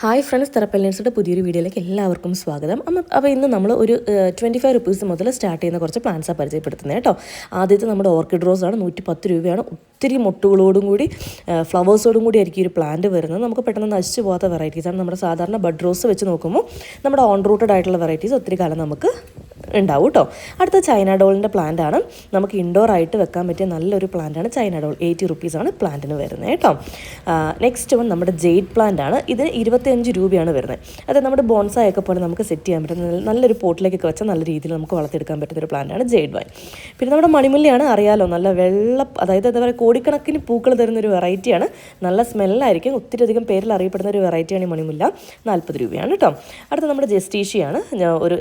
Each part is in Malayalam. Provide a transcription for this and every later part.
ഹായ് ഫ്രണ്ട്സ് തെറപ്പല്ലേഴ്സിന്റെ പുതിയൊരു വീഡിയോയിലേക്ക് എല്ലാവർക്കും സ്വാഗതം. അപ്പോൾ ഇന്ന് നമ്മൾ ഒരു ട്വന്റി ഫൈവ് റുപ്പീസ് മുതൽ സ്റ്റാർട്ട് ചെയ്യുന്ന കുറച്ച് പ്ലാൻസാണ് പരിചയപ്പെടുത്തുന്നത് കേട്ടോ. ആദ്യത്തെ നമ്മുടെ ഓർക്കിഡ് റോസ് ആണ് നൂറ്റി പത്ത് രൂപയാണ്. ഒത്തിരി മുട്ടുകളോടും കൂടി ഫ്ലവേഴ്സോടും കൂടി ആയിരിക്കും ഒരു പ്ലാന്റ് വരുന്നത്. നമുക്ക് പെട്ടെന്ന് നശിച്ചു പോകാത്ത വെറൈറ്റീസാണ് നമ്മുടെ സാധാരണ ബഡ് റോസ് വെച്ച് നോക്കുമ്പോൾ നമ്മുടെ ഓൺ റൂട്ടഡ് ആയിട്ടുള്ള വെറൈറ്റീസ് ഒത്തിരി കാലം നമുക്ക് ഉണ്ടാവും കേട്ടോ. അടുത്ത ചൈന ഡോളിന്റെ പ്ലാന്റ് ആണ്. നമുക്ക് ഇൻഡോർ ആയിട്ട് വെക്കാൻ പറ്റിയ നല്ലൊരു പ്ലാന്റ് ആണ് ചൈന ഡോൾ എയ്റ്റി റുപ്പീസാണ് പ്ലാന്റിന് വരുന്നത് കേട്ടോ. നെക്സ്റ്റ് വൺ നമ്മുടെ ജെയ്ഡ് പ്ലാന്റ് ആണ്. ഇതിന് ഇരുപത്തിയഞ്ച് രൂപയാണ് വരുന്നത്. അതായത് നമ്മുടെ ബോൺസായൊക്കെ പോലെ നമുക്ക് സെറ്റ് ചെയ്യാൻ പറ്റുന്ന നല്ലൊരു പോട്ടിലേക്കൊക്കെ വെച്ചാൽ നല്ല രീതിയിൽ നമുക്ക് വളർത്തിയെടുക്കാൻ പറ്റുന്ന ഒരു പ്ലാന്റ് ആണ് ജെയ്ഡ് വൈൻ പിന്നെ നമ്മുടെ മണിമുല്ലയാണ് അറിയാലോ നല്ല വെള്ള അതായത് എന്താ പറയുക കോടിക്കണക്കിന് പൂക്കൾ തരുന്ന ഒരു വെറൈറ്റിയാണ് നല്ല സ്മെല്ലായിരിക്കും ഒത്തിരി അധികം പേരിൽ അറിയപ്പെടുന്ന ഒരു വെറൈറ്റിയാണ് ഈ മണിമുല്ല. നാൽപ്പത് രൂപയാണ് കേട്ടോ. അടുത്ത നമ്മുടെ ജസ്റ്റീഷിയാണ് ഒരു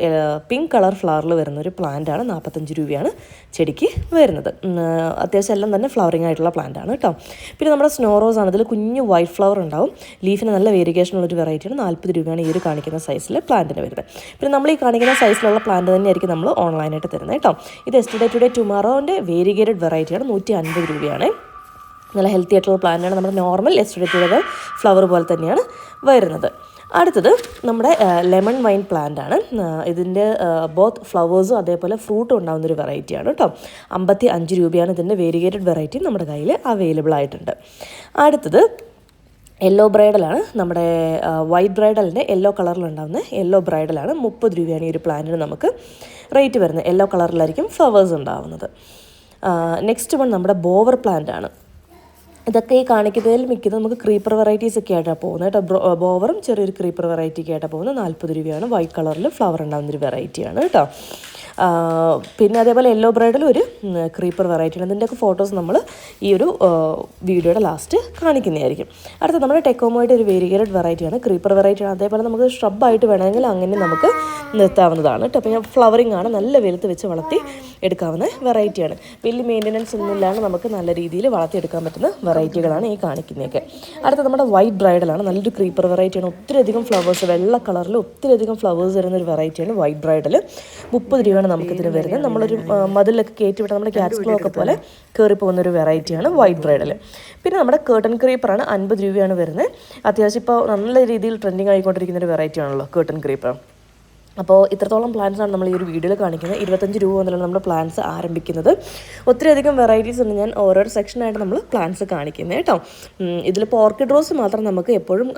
പിങ്ക് കളർ ഫ്ലവറിൽ വരുന്ന ഒരു പ്ലാന്റ് ആണ്. നാൽപ്പത്തഞ്ച് രൂപയാണ് ചെടിക്ക് വരുന്നത്. അത്യാവശ്യം എല്ലാം തന്നെ ഫ്ലവറിങ് ആയിട്ടുള്ള പ്ലാന്റ് ആണ് കേട്ടോ പിന്നെ നമ്മുടെ സ്നോ റോസ് ആണ്. ഇതിൽ കുഞ്ഞു വൈറ്റ് ഫ്ലവർ ഉണ്ടാവും. ലീഫിന് നല്ല വേരിയേഷൻ ഉള്ള ഒരു വെറൈറ്റിയാണ് നാൽപ്പത് രൂപയാണ് ഈ ഒരു കാണിക്കുന്ന സൈസിൽ പ്ലാന്റിന് വരുന്നത്. പിന്നെ നമ്മൾ ഈ കാണിക്കുന്ന സൈസിലുള്ള പ്ലാന്റ് തന്നെയായിരിക്കും നമ്മൾ ഓൺലൈനായിട്ട് തരുന്നത് കേട്ടോ ഇത് എസ്റ്റുഡേ ടുഡേ ടുമാറോന്റെ വേരിഗേറ്റഡ് വെറൈറ്റിയാണ് നൂറ്റി അൻപത് രൂപയാണ്. നല്ല ഹെൽത്തി ആയിട്ടുള്ള പ്ലാന്റാണ് നമ്മുടെ നോർമൽ എസ്റ്റുഡേറ്റുള്ളത് ഫ്ലവർ പോലെ തന്നെയാണ് വരുന്നത്. അടുത്തത് നമ്മുടെ ലെമൺ വൈൻ പ്ലാന്റ് ആണ്. ഇതിന്റെ ബോത്ത് ഫ്ലവേഴ്സും അതേപോലെ ഫ്രൂട്ടും ഉണ്ടാകുന്നൊരു വെറൈറ്റിയാണ് കേട്ടോ അമ്പത്തി അഞ്ച് രൂപയാണ് ഇതിന്റെ വേരിഗേറ്റഡ് വെറൈറ്റി നമ്മുടെ കയ്യിൽ അവൈലബിൾ ആയിട്ടുണ്ട്. അടുത്തത് യെല്ലോ ബ്രൈഡലാണ് നമ്മുടെ വൈറ്റ് ബ്രൈഡലിന്റെ യെല്ലോ കളറിലുണ്ടാകുന്ന യെല്ലോ ബ്രൈഡലാണ് മുപ്പത് രൂപയാണ് ഈ ഒരു പ്ലാന്റിന് നമുക്ക് റേറ്റ് വരുന്നത്. യെല്ലോ കളറിലായിരിക്കും ഫ്ലവേഴ്സ് ഉണ്ടാവുന്നത്. നെക്സ്റ്റ് വൺ നമ്മുടെ ബോവർ പ്ലാന്റ് ആണ്. ഇതൊക്കെ ഈ കാണിക്കുന്നതിൽ മിക്കത് നമുക്ക് ക്രീപ്പർ വെറൈറ്റീസ് ഒക്കെ ആയിട്ടാണ് പോകുന്നത് കേട്ടോ. ബോവറും ചെറിയൊരു ക്രീപ്പർ വെറൈറ്റി ഒക്കെ ആയിട്ടാണ് പോകുന്നത്. നാൽപ്പത് രൂപയാണ്. വൈറ്റ് കളറിൽ ഫ്ലവർ ഉണ്ടാകുന്ന ഒരു വെറൈറ്റിയാണ് കേട്ടോ. പിന്നെ അതേപോലെ യെല്ലോ ബ്രൈഡിൽ ഒരു ക്രീപ്പർ വെറൈറ്റിയാണ് ഇതിന്റെയൊക്കെ ഫോട്ടോസ് നമ്മൾ ഈ ഒരു വീഡിയോയുടെ ലാസ്റ്റ് കാണിക്കുന്നതായിരിക്കും. അടുത്ത നമ്മുടെ ടെക്കോമോയുടെ ഒരു വേരിയേറ്റഡ് വെറൈറ്റിയാണ് ക്രീപ്പർ വെറൈറ്റിയാണ് അതേപോലെ നമുക്ക് ഷ്രബായിട്ട് വേണമെങ്കിൽ അങ്ങനെ നമുക്ക് നിർത്താവുന്നതാണ് കേട്ടോ. അപ്പോൾ ഞാൻ ഫ്ലവറിംഗ് ആണ് നല്ല വെളുത്ത് വെച്ച് വളർത്തി എടുക്കാവുന്ന വെറൈറ്റിയാണ് വലിയ മെയിന്റനൻസ് ഒന്നും ഇല്ലാണ്ട് നമുക്ക് നല്ല രീതിയിൽ വളർത്തിയെടുക്കാൻ പറ്റുന്ന വെറൈറ്റികളാണ് ഈ കാണിക്കുന്നതൊക്കെ. അടുത്ത നമ്മുടെ വൈറ്റ് ബ്രൈഡലാണ് നല്ലൊരു ക്രീപ്പർ വെറൈറ്റിയാണ് ഒത്തിരി അധികം ഫ്ലവേഴ്സ് വെള്ള കളറിൽ ഒത്തിരി അധികം ഫ്ലവേഴ്സ് വരുന്ന ഒരു വെറൈറ്റിയാണ് വൈറ്റ് ബ്രൈഡൽ മുപ്പത് രൂപയാണ് നമുക്കിതിന് വരുന്നത്. നമ്മളൊരു മതിലൊക്കെ കയറ്റിവിട്ട് നമ്മുടെ ക്യാറ്റ്സ്ക്ലോ ഒക്കെ പോലെ കയറി പോകുന്ന ഒരു വെറൈറ്റിയാണ് വൈറ്റ് ബ്രൈഡൽ പിന്നെ നമ്മുടെ കേട്ടൺ ക്രീപ്പറാണ് അൻപത് രൂപയാണ് വരുന്നത്. അത്യാവശ്യം ഇപ്പോൾ നല്ല രീതിയിൽ ട്രെൻഡിങ് ആയിക്കൊണ്ടിരിക്കുന്ന ഒരു വെറൈറ്റി ആണല്ലോ ക്രീപ്പർ അപ്പോൾ ഇത്രത്തോളം പ്ലാൻസ് ആണ് നമ്മൾ ഈ ഒരു വീഡിയോയിൽ കാണിക്കുന്നത്. ഇരുപത്തഞ്ച് രൂപ മുതലാണ് നമ്മുടെ പ്ലാൻസ് ആരംഭിക്കുന്നത്. ഒത്തിരി അധികം വെറൈറ്റീസ് ഉണ്ട് ഞാൻ ഓരോ സെക്ഷനായിട്ട് നമ്മൾ പ്ലാൻസ് കാണിക്കുന്നത് കേട്ടോ. ഇതിലിപ്പോൾ ഓർക്കിഡ് റോസ് മാത്രം നമുക്ക് എപ്പോഴും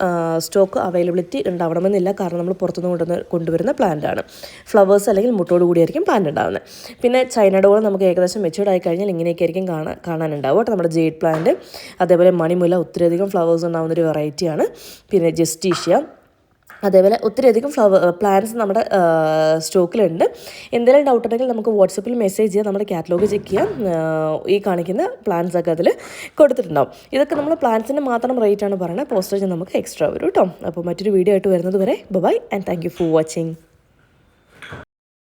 സ്റ്റോക്ക് അവൈലബിലിറ്റി ഉണ്ടാവണമെന്നില്ല. കാരണം നമ്മൾ പുറത്തുനിന്ന് കൊണ്ടുവന്ന് കൊണ്ടുവരുന്ന പ്ലാന്റ് ആണ്. ഫ്ലവേഴ്സ് അല്ലെങ്കിൽ മുട്ടോട് കൂടിയായിരിക്കും പ്ലാന്റ് ഉണ്ടാകുന്നത് പിന്നെ ചൈന നമുക്ക് ഏകദേശം മെച്ചൂർഡ് ആയി കഴിഞ്ഞാൽ ഇങ്ങനെയൊക്കെ ആയിരിക്കും കാണാൻ കാണാനുണ്ടാവും കേട്ടോ നമ്മുടെ ജെയ്ഡ് പ്ലാന്റ് അതേപോലെ മണിമുല ഒത്തിരി അധികം ഫ്ലവേഴ്സ് ഉണ്ടാകുന്ന ഒരു വെറൈറ്റിയാണ് പിന്നെ ജസ്റ്റീഷ്യ അതേപോലെ ഒത്തിരി അധികം ഫ്ലവർ പ്ലാന്റ്സ് നമ്മുടെ സ്റ്റോക്കിലുണ്ട് എന്തെങ്കിലും ഡൗട്ട് ഉണ്ടെങ്കിൽ നമുക്ക് വാട്സപ്പിൽ മെസ്സേജ് ചെയ്യാം നമ്മുടെ കാറ്റലോഗ് ചെക്ക് ചെയ്യാം. ഈ കാണിക്കുന്ന പ്ലാന്റ്സ് ഒക്കെ അതിൽ കൊടുത്തിട്ടുണ്ടാവും. ഇതൊക്കെ നമ്മൾ പ്ലാന്റ്സിന്റെ മാത്രം റേറ്റ് ആണ് പറയുന്നത്. പോസ്റ്റേജ് നമുക്ക് എക്സ്ട്രാ വരും കേട്ടോ അപ്പോൾ മറ്റൊരു വീഡിയോ ആയിട്ട് വരുന്നത് വരെ bye and thank for watching